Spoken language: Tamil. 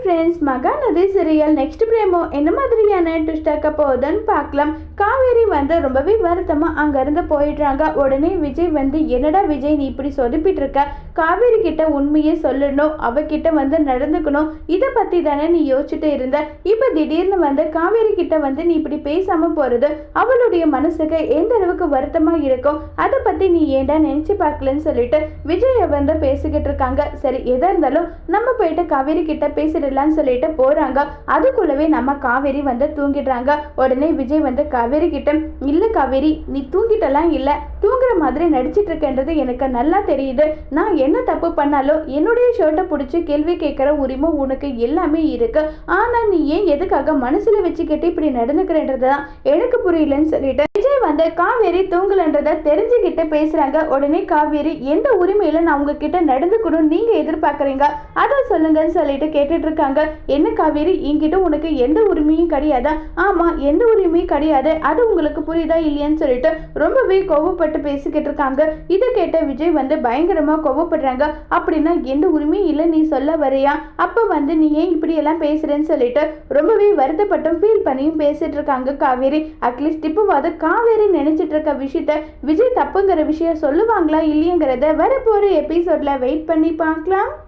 Friends Mahanadi serial next promo என்ன மாதிரியான ட்விஸ்ட் ஆக்க போகுதுன்னு பார்க்கலாம். காவேரி வந்து ரொம்பவே வருத்தமாக அங்கேருந்து போயிடுறாங்க. உடனே விஜய் வந்து என்னடா விஜய் நீ இப்படி சொதுப்பிட்டு இருக்க காவேரி கிட்ட உண்மையை சொல்லணும். அவகிட்ட வந்து நடந்துக்கணும். இதை பற்றி தானே நீ யோசிச்சுட்டு இருந்த? இப்போ திடீர்னு வந்து காவேரி கிட்ட வந்து நீ இப்படி பேசாமல் போகிறது அவளுடைய மனசுக்கு எந்த அளவுக்கு வருத்தமாக இருக்கும்? அதை பற்றி நீ ஏன்டா நினச்சி பார்க்கலன்னு சொல்லிட்டு விஜயை வந்து பேசிக்கிட்டு இருக்காங்க. சரி எதாக இருந்தாலும் நம்ம போயிட்டு காவேரி கிட்ட பேசிடலாம்னு சொல்லிட்டு போறாங்க. அதுக்குள்ளவே நம்ம காவேரி வந்து தூங்கிடுறாங்க. உடனே விஜய் வந்து காவேரி கிட்ட இல்ல காவேரி நீ தூங்கிட்டலாம் இல்ல. தூங்குற மாதிரி நடிச்சிட்டு இருக்கேன்றது எனக்கு நல்லா தெரியுது. நான் என்ன தப்பு பண்ணாலும் என்னுடைய ஷர்ட்டை பிடிச்சி கேள்வி கேட்குற உரிமை உனக்கு எல்லாமே இருக்கு. ஆனால் நீ ஏன் எதுக்காக மனசுல வச்சுக்கிட்டு இப்படி நடந்துக்கிறன்றது தான் எனக்கு புரியலன்னு சொல்லிட்டு வந்து காவேரி தூங்கலன்றத தெரிஞ்சுக்கிட்டு பேசுறாங்க. உடனே காவேரி எந்த உரிமையில நான் உங்ககிட்ட நடந்துக்கணும் நீங்க எதிர்பார்க்குறீங்க? அதை சொல்லுங்கன்னு சொல்லிட்டு கேட்டுட்டு இருக்காங்க. என்ன காவேரி என்கிட்ட உனக்கு எந்த உரிமையும் கிடையாது? ஆமா எந்த உரிமையும் கிடையாது. அது உங்களுக்கு புரியுதா இல்லையான்னு சொல்லிட்டு ரொம்பவே கோவப்பட்டு பேசிக்கிட்டு இருக்காங்க. இதை கேட்ட விஜய் வந்து பயங்கரமா கோவப்படுறாங்க. அப்படின்னா எந்த உரிமையும் இல்லை நீ சொல்ல வரையா அப்ப வந்து நீ ஏன் இப்படி எல்லாம் பேசுறேன்னு சொல்லிட்டு ரொம்பவே வருத்தப்பட்டும் ஃபீல் பண்ணியும் பேசிட்டு இருக்காங்க காவேரி. அட்லீஸ்ட் இப்போவாது காவேரி நினைச்சிட்டு இருக்க விஷயத்த விஜய் தப்புங்கிற விஷயம் சொல்லுவாங்களா இல்லையங்கிறத வரப்போற எபிசோட்ல வெயிட் பண்ணி பார்க்கலாம்.